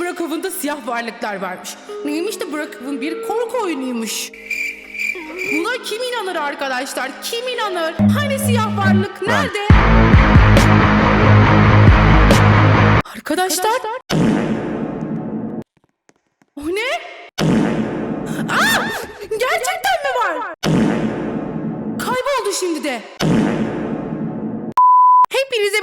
Brokaw'ın siyah varlıklar varmış. Neymiş de Brokaw'ın bir korku oyunuymuş. Buna kim inanır arkadaşlar? Kim inanır? Hani siyah varlık nerede? Arkadaşlar. O ne? Aa! Gerçekten mi var? Kayboldu şimdi de.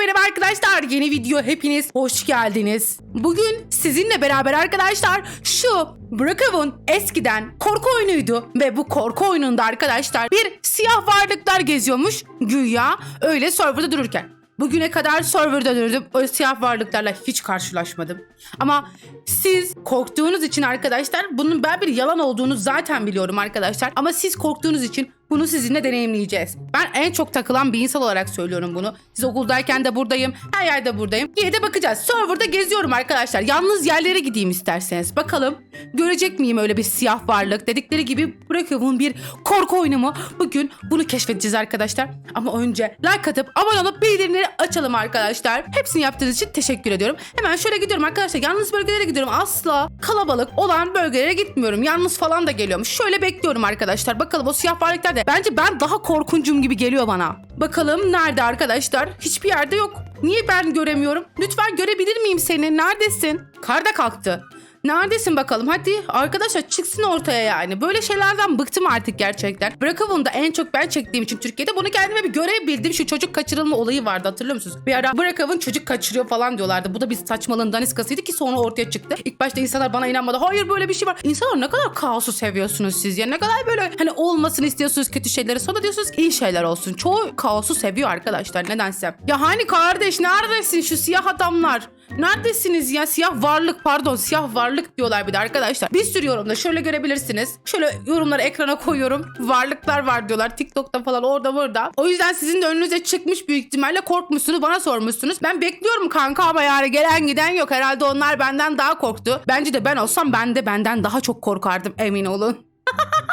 Merhaba arkadaşlar. Yeni video hepiniz hoş geldiniz. Bugün sizinle beraber arkadaşlar şu Brookhaven eskiden korku oyunuydu ve bu korku oyununda arkadaşlar bir siyah varlıklar geziyormuş güya öyle serverda dururken. Bugüne kadar serverda durdum. O siyah varlıklarla hiç karşılaşmadım. Ama siz korktuğunuz için arkadaşlar bunun ben bir yalan olduğunu zaten biliyorum arkadaşlar. Ama siz korktuğunuz için bunu sizinle deneyimleyeceğiz. Ben en çok takılan bir insan olarak söylüyorum bunu. Siz okuldayken de buradayım. Her yerde buradayım. Yine de bakacağız. Serverda geziyorum arkadaşlar. Yalnız yerlere gideyim isterseniz. Bakalım görecek miyim öyle bir siyah varlık? Dedikleri gibi Brookhaven bir korku oyunu mu? Bugün bunu keşfedeceğiz arkadaşlar. Ama önce like atıp abone olup bildirimleri açalım arkadaşlar. Hepsini yaptığınız için teşekkür ediyorum. Hemen şöyle gidiyorum arkadaşlar. Yalnız bölgelere gidiyorum. Asla kalabalık olan bölgelere gitmiyorum. Yalnız falan da geliyorum. Şöyle bekliyorum arkadaşlar. Bakalım o siyah varlıklar da bence ben daha korkuncum gibi geliyor bana. Bakalım nerede arkadaşlar? Hiçbir yerde yok. Niye ben göremiyorum? Lütfen görebilir miyim seni? Neredesin? Kar da kalktı. Neredesin bakalım? Hadi arkadaşlar çıksın ortaya yani. Böyle şeylerden bıktım artık gerçekten. Brookhaven'da en çok ben çektiğim için Türkiye'de bunu kendime bir görev bildim. Şu çocuk kaçırılma olayı vardı hatırlıyor musunuz? Bir ara Brookhaven çocuk kaçırıyor falan diyorlardı. Bu da bir saçmalığın daniskasıydı ki sonra ortaya çıktı. İlk başta insanlar bana inanmadı. Hayır böyle bir şey var. İnsanlar ne kadar kaosu seviyorsunuz siz ya. Ne kadar böyle hani olmasını istiyorsunuz kötü şeyleri. Sonra diyorsunuz ki iyi şeyler olsun. Çoğu kaosu seviyor arkadaşlar nedense. Ya hani kardeş neredesin şu siyah adamlar? Neredesiniz ya? Siyah varlık pardon siyah varlık diyorlar bir de arkadaşlar. Bir sürü yorumda şöyle görebilirsiniz. Şöyle yorumları ekrana koyuyorum. Varlıklar var diyorlar. TikTok'ta falan orada burada. O yüzden sizin de önünüze çıkmış büyük ihtimalle korkmuşsunuz. Bana sormuşsunuz. Ben bekliyorum kanka ama yani gelen giden yok. Herhalde onlar benden daha korktu. Bence de ben olsam ben de benden daha çok korkardım emin olun.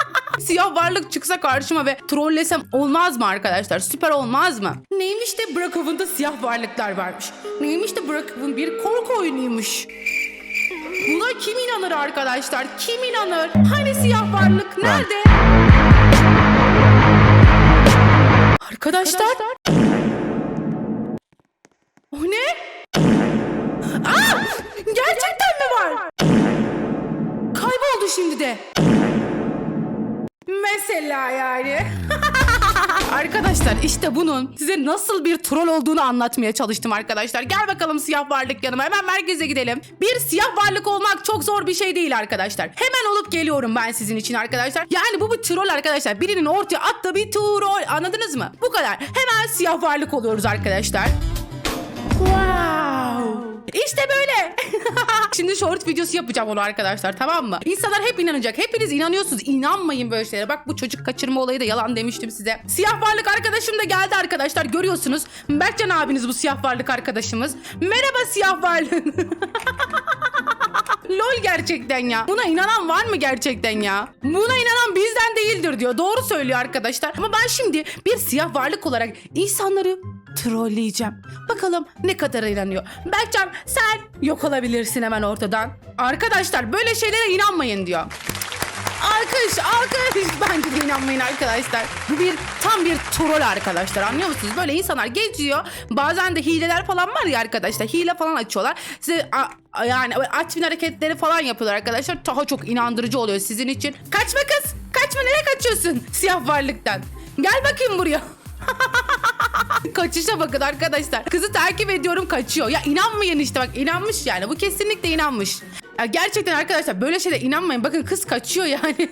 Siyah varlık çıksa karşıma ve trollesem olmaz mı arkadaşlar? Süper olmaz mı? Neymiş de Brookhaven'da siyah varlıklar varmış. Neymiş de Brookhaven bir korku oyunuymuş. Buna kim inanır arkadaşlar? Kim inanır? Hani siyah varlık nerede? Arkadaşlar. O ne? Aa! Gerçekten mi var? Kayboldu şimdi de. Mesela yani. arkadaşlar işte bunun size nasıl bir troll olduğunu anlatmaya çalıştım arkadaşlar. Gel bakalım siyah varlık yanıma. Hemen merkeze gidelim. Bir siyah varlık olmak çok zor bir şey değil arkadaşlar. Hemen olup geliyorum ben sizin için arkadaşlar. Yani bu bir troll arkadaşlar. Birinin ortaya attığı bir troll. Anladınız mı? Bu kadar. Hemen siyah varlık oluyoruz arkadaşlar. Wow. İşte böyle. Şimdi short videosu yapacağım onu arkadaşlar tamam mı? İnsanlar hep inanacak. Hepiniz inanıyorsunuz. İnanmayın böyle şeylere. Bak bu çocuk kaçırma olayı da yalan demiştim size. Siyah varlık arkadaşım da geldi arkadaşlar. Görüyorsunuz. Berkcan abiniz bu siyah varlık arkadaşımız. Merhaba siyah varlık. Lol gerçekten ya. Buna inanan var mı gerçekten ya? Buna inanan bizden değildir diyor. Doğru söylüyor arkadaşlar. Ama ben şimdi bir siyah varlık olarak insanları trolleyeceğim. Bakalım ne kadar inanıyor. Berkcan sen yok olabilirsin hemen ortadan. Arkadaşlar böyle şeylere inanmayın diyor. Alkış, alkış. Bence de inanmayın arkadaşlar. Bu bir tam bir troll arkadaşlar anlıyor musunuz? Böyle insanlar geziyor. Bazen de hileler falan var ya arkadaşlar. Hile falan açıyorlar. Size a- yani admin hareketleri falan yapıyorlar arkadaşlar. Daha çok inandırıcı oluyor sizin için. Kaçma kız. Kaçma nereye kaçıyorsun? Siyah varlıktan. Gel bakayım buraya. Kaçışa bakın arkadaşlar. Kızı takip ediyorum kaçıyor. Ya inanmayın işte bak inanmış yani. Bu kesinlikle inanmış. Ya gerçekten arkadaşlar böyle şeylere inanmayın. Bakın kız kaçıyor yani.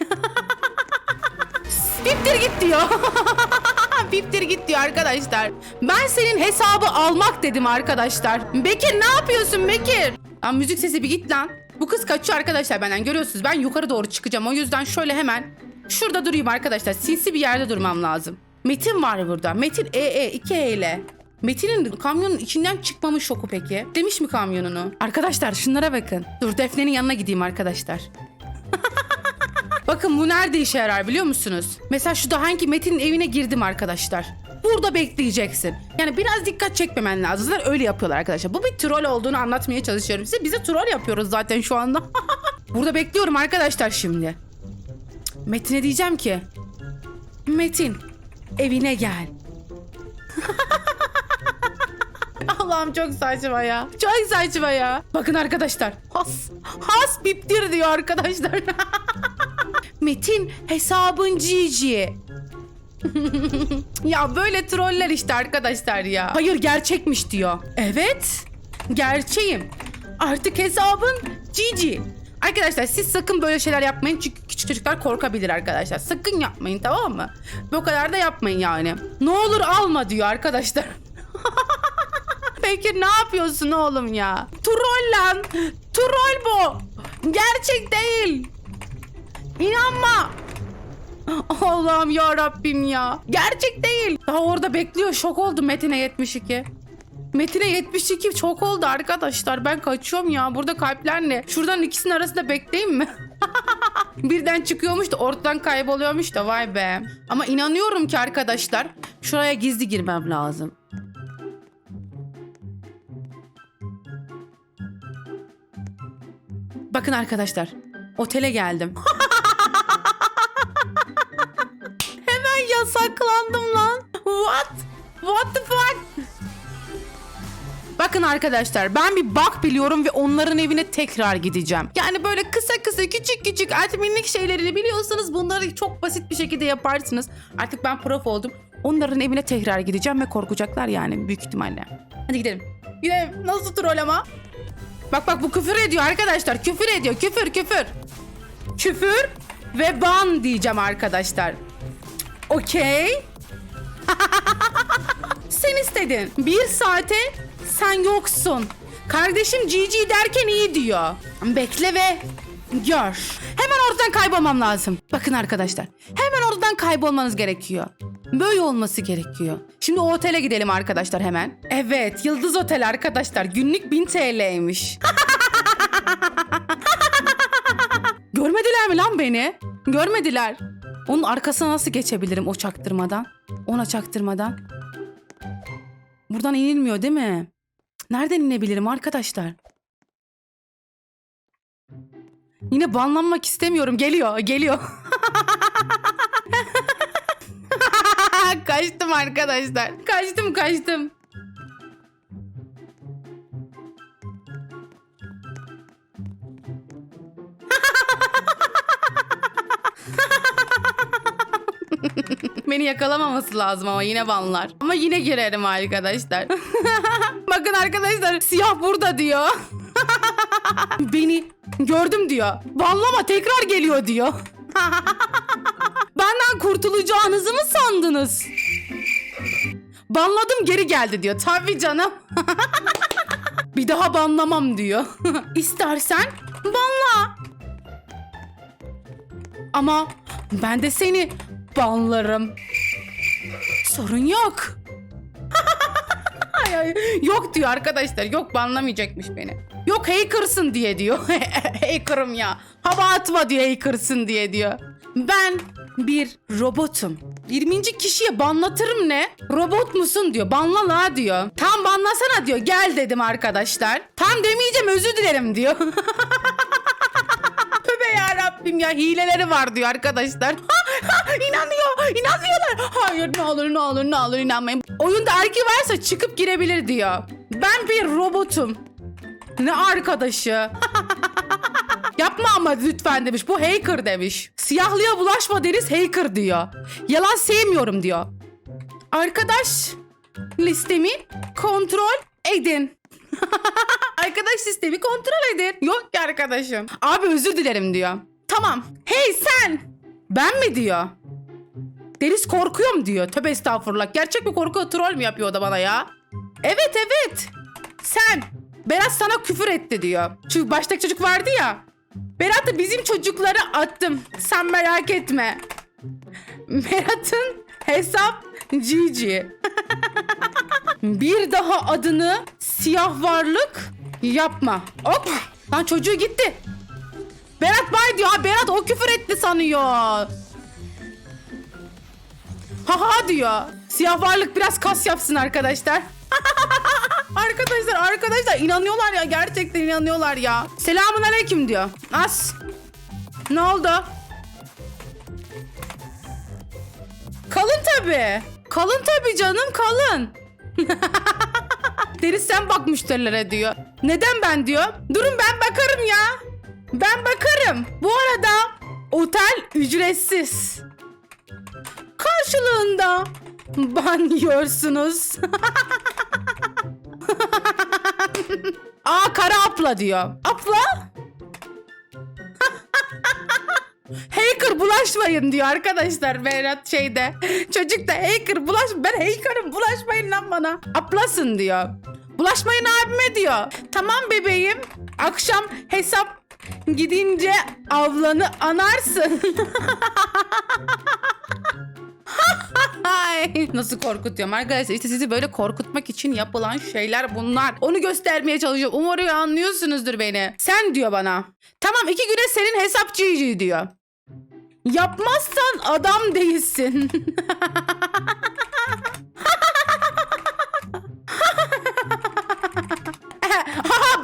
Biptir git diyor. Biptir git diyor arkadaşlar. Ben senin hesabı almak dedim arkadaşlar. Bekir ne yapıyorsun Bekir? Lan müzik sesi bir git lan. Bu kız kaçıyor arkadaşlar benden görüyorsunuz. Ben yukarı doğru çıkacağım. O yüzden şöyle hemen şurada durayım arkadaşlar. Sinsi bir yerde durmam lazım. Metin var burada. Metin E E 2 E ile. Metin'in kamyonun içinden çıkmamış şoku peki. Demiş mi kamyonunu? Arkadaşlar şunlara bakın. Dur Defne'nin yanına gideyim arkadaşlar. Bakın bu nerede işe yarar biliyor musunuz? Mesela şu da hangi Metin'in evine girdim arkadaşlar. burada bekleyeceksin. Yani biraz dikkat çekmemen lazım. Zaten öyle yapıyorlar arkadaşlar. Bu bir troll olduğunu anlatmaya çalışıyorum size. Bize troll yapıyoruz zaten şu anda. burada bekliyorum arkadaşlar şimdi. Metin'e diyeceğim ki Metin evine gel. Allah'ım çok saçma ya. Çok saçma ya. Bakın arkadaşlar. Has, has biptir diyor arkadaşlar. Metin hesabın Cici. ya böyle troller işte arkadaşlar ya. Hayır gerçekmiş diyor. Evet. Gerçeğim. Artık hesabın Cici. Arkadaşlar siz sakın böyle şeyler yapmayın çünkü küçük çocuklar korkabilir arkadaşlar. Sakın yapmayın tamam mı? Bu kadar da yapmayın yani. Ne olur alma diyor arkadaşlar. Peki ne yapıyorsun oğlum ya? Troll lan. Troll bu. Gerçek değil. İnanma. Allah'ım ya Rabbim ya. Gerçek değil. Daha orada bekliyor. Şok oldu Metin'e 72. Metin'e 72 çok oldu arkadaşlar. Ben kaçıyorum ya. Burada kalpler ne? Şuradan ikisinin arasında bekleyeyim mi? Birden çıkıyormuş da ortadan kayboluyormuş da vay be. Ama inanıyorum ki arkadaşlar şuraya gizli girmem lazım. Bakın arkadaşlar. Otele geldim. Hemen yasaklandım lan. What? What the fuck? Bakın arkadaşlar ben bir bak biliyorum ve onların evine tekrar gideceğim. Yani böyle kısa kısa küçük küçük adminlik şeylerini biliyorsanız bunları çok basit bir şekilde yaparsınız. Artık ben prof oldum. Onların evine tekrar gideceğim ve korkacaklar yani büyük ihtimalle. Hadi gidelim. Gidelim. Nasıl troll ama? Bak bak bu küfür ediyor arkadaşlar. Küfür ediyor. Küfür küfür. Küfür ve ban diyeceğim arkadaşlar. Okey. Sen istedin. Bir saate sen yoksun. Kardeşim GG derken iyi diyor. Bekle ve gör. Hemen oradan kaybolmam lazım. Bakın arkadaşlar. Hemen oradan kaybolmanız gerekiyor. Böyle olması gerekiyor. Şimdi o otele gidelim arkadaşlar hemen. Evet Yıldız Otel arkadaşlar. Günlük 1000 TL'ymiş. Görmediler mi lan beni? Görmediler. Onun arkasına nasıl geçebilirim o çaktırmadan? Ona çaktırmadan. Buradan inilmiyor değil mi? Nereden inebilirim arkadaşlar? Yine banlanmak istemiyorum. Geliyor, geliyor. kaçtım arkadaşlar. Kaçtım, kaçtım. Beni yakalamaması lazım ama yine banlar. Ama yine girerim arkadaşlar. Bakın arkadaşlar siyah burada diyor. Beni gördüm diyor. Banlama tekrar geliyor diyor. Benden kurtulacağınızı mı sandınız? Banladım geri geldi diyor. Tabii canım. Bir daha banlamam diyor. İstersen banla. Ama ben de seni banlarım. Sorun yok. Ay, ay, yok diyor arkadaşlar. Yok banlamayacakmış beni. Yok hackersın diye diyor. Hacker'ım ya. Hava atma diyor hackersın diye diyor. Ben bir robotum. 20. kişiye banlatırım ne? Robot musun diyor. Banla la diyor. Tam banlasana diyor. Gel dedim arkadaşlar. Tam demeyeceğim özür dilerim diyor. Tövbe ya Rabbim ya hileleri var diyor arkadaşlar. İnanıyor, inanmıyorlar. Hayır ne olur ne olur ne olur inanmayın. Oyunda erki varsa çıkıp girebilir diyor. Ben bir robotum. Ne arkadaşı? Yapma ama lütfen demiş. Bu hacker demiş. Siyahlıya bulaşma deniz hacker diyor. Yalan sevmiyorum diyor. Arkadaş listemi kontrol edin. Arkadaş sistemi kontrol edin. Yok ki arkadaşım. Abi özür dilerim diyor. Tamam. Hey sen. Ben mi diyor. Deniz korkuyorum diyor. Tövbe estağfurullah. Gerçek bir korku troll mü yapıyor o da bana ya? Evet evet. Sen. Berat sana küfür etti diyor. Şu baştaki çocuk vardı ya. Berat da bizim çocukları attım. Sen merak etme. Berat'ın hesap Cici. Bir daha adını siyah varlık yapma. Hop. Lan çocuğu gitti. Berat bay diyor. Ha, Berat o küfür etti sanıyor. Haha diyor. Siyah varlık biraz kas yapsın arkadaşlar. arkadaşlar arkadaşlar inanıyorlar ya gerçekten inanıyorlar ya. Selamun aleyküm diyor. As. Ne oldu? Kalın tabi. Kalın tabi canım kalın. Deniz sen bak müşterilere diyor. Neden ben diyor. Durun ben bakarım ya. Ben bakarım. Bu arada otel ücretsiz. Karşılığında ban yiyorsunuz. Aa kara apla diyor. Apla? Hacker bulaşmayın diyor arkadaşlar Berat şeyde. Çocuk da hacker bulaş ben hacker'ım bulaşmayın lan bana. Aplasın diyor. Bulaşmayın abime diyor. Tamam bebeğim. Akşam hesap gidince avlanı anarsın. Nasıl korkutuyorum arkadaşlar işte sizi böyle korkutmak için yapılan şeyler bunlar. Onu göstermeye çalışıyorum. Umarım anlıyorsunuzdur beni. Sen diyor bana. Tamam iki güne senin hesapçı diyor. Yapmazsan adam değilsin.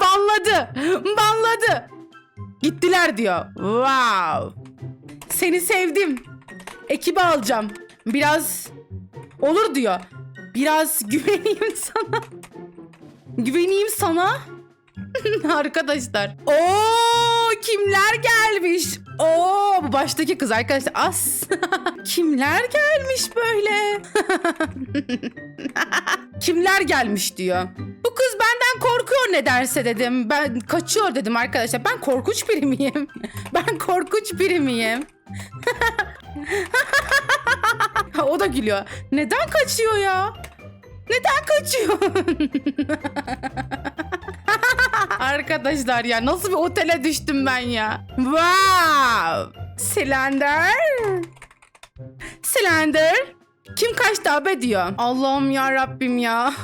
Banladı. Banladı. Gittiler diyor. Wow. Seni sevdim. Ekibi alacağım. Biraz olur diyor. Biraz güveneyim sana. Güveneyim sana. Arkadaşlar. Oo kimler gelmiş? Oo baştaki kız arkadaşlar. As. kimler gelmiş böyle? kimler gelmiş diyor. Bu kız benden korkuyor ne derse dedim. Ben kaçıyor dedim arkadaşlar. Ben korkunç biri miyim? ben korkunç biri miyim? o da gülüyor. Neden kaçıyor ya? Neden kaçıyor? Arkadaşlar ya nasıl bir otele düştüm ben ya. Wow. Slender. Slender. Kim kaçtı abi diyor. Allah'ım ya Rabbim ya.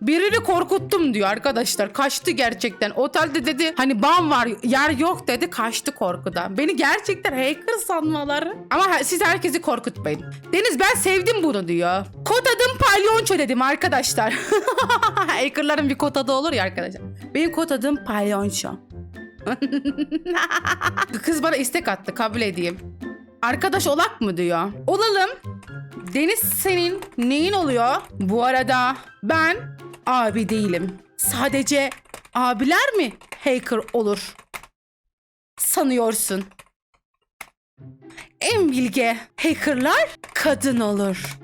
Birini korkuttum diyor arkadaşlar. Kaçtı gerçekten. Otelde dedi hani ban var yer yok dedi. Kaçtı korkudan. Beni gerçekten hacker sanmaları. Ama siz herkesi korkutmayın. Deniz ben sevdim bunu diyor. Kod adım Palyonço dedim arkadaşlar. Hackerların bir kod adı olur ya arkadaşlar. Benim kod adım Palyonço. Kız bana istek attı kabul edeyim. Arkadaş olak mı diyor. Olalım. Deniz senin neyin oluyor? Bu arada ben abi değilim. Sadece abiler mi hacker olur? Sanıyorsun. En bilge hackerlar kadın olur.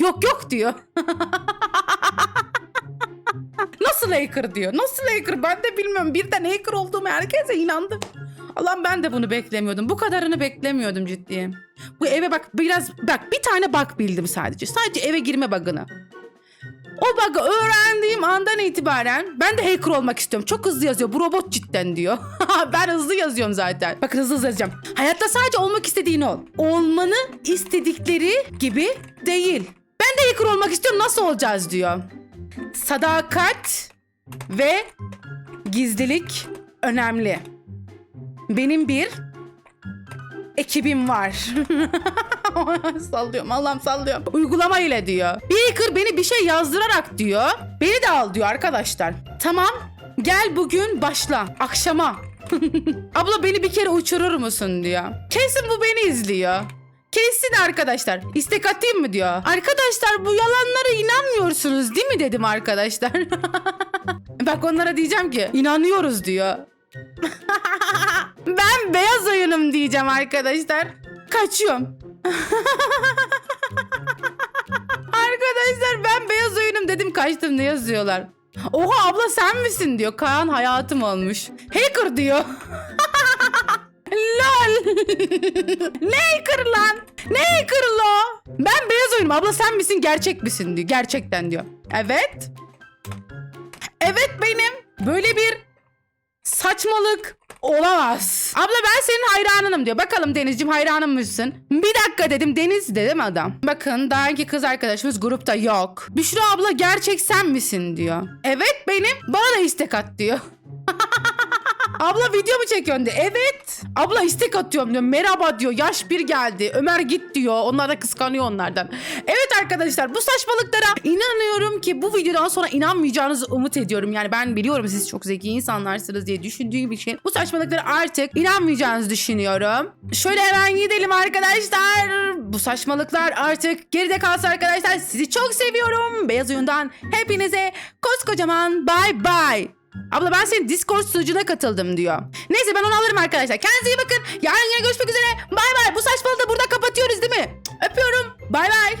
Yok yok diyor. Nasıl hacker diyor. Nasıl hacker ben de bilmiyorum. Birden hacker olduğumu herkese inandı. Allah'ım ben de bunu beklemiyordum. Bu kadarını beklemiyordum ciddi. Bu eve bak biraz bak bir tane bug bildim sadece. Sadece eve girme bug'ını. O bug'ı öğrendiğim andan itibaren ben de hacker olmak istiyorum. Çok hızlı yazıyor. Bu robot cidden diyor. ben hızlı yazıyorum zaten. Bakın hızlı hızlı yazacağım. Hayatta sadece olmak istediğin ol. Olmanı istedikleri gibi değil. Ben de hacker olmak istiyorum. Nasıl olacağız diyor. Sadakat ve gizlilik önemli. Benim bir ekibim var. sallıyorum Allah'ım sallıyorum. Uygulama ile diyor. Bir hacker beni bir şey yazdırarak diyor. Beni de al diyor arkadaşlar. Tamam gel bugün başla akşama. Abla beni bir kere uçurur musun diyor. Kesin bu beni izliyor. Kesin arkadaşlar. İstek atayım mı diyor. Arkadaşlar bu yalanlara inanmıyorsunuz değil mi dedim arkadaşlar. Bak onlara diyeceğim ki inanıyoruz diyor. ben beyaz oyunum diyeceğim arkadaşlar. Kaçıyorum. arkadaşlar ben beyaz oyunum dedim kaçtım ne yazıyorlar. Oha abla sen misin diyor. Kaan hayatım olmuş. Hacker diyor. Lol. ne lan? Ne lo? Ben beyaz oyunum. Abla sen misin gerçek misin diyor. Gerçekten diyor. Evet. Evet benim. Böyle bir saçmalık olamaz. Abla ben senin hayranınım diyor. Bakalım Deniz'cim hayranım mısın? Bir dakika dedim Deniz de değil mi adam? Bakın daha önce kız arkadaşımız grupta yok. Büşra abla gerçek sen misin diyor. Evet benim. Bana da istek at diyor. Abla video mu çekiyorsun diyor. Evet. Abla istek atıyorum diyor. Merhaba diyor. Yaş bir geldi. Ömer git diyor. Onlar da kıskanıyor onlardan. Evet arkadaşlar bu saçmalıklara inanıyorum ki bu videodan sonra inanmayacağınızı umut ediyorum. Yani ben biliyorum siz çok zeki insanlarsınız diye düşündüğüm için bu saçmalıklara artık inanmayacağınızı düşünüyorum. Şöyle hemen gidelim arkadaşlar. Bu saçmalıklar artık geride kalsın arkadaşlar. Sizi çok seviyorum. Beyaz oyundan hepinize koskocaman bay bay. Abla ben senin Discord sunucuna katıldım diyor. Neyse ben onu alırım arkadaşlar. Kendinize iyi bakın. Yarın yine görüşmek üzere. Bay bay. Bu saçmalığı da burada kapatıyoruz değil mi? Öpüyorum. Bay bay.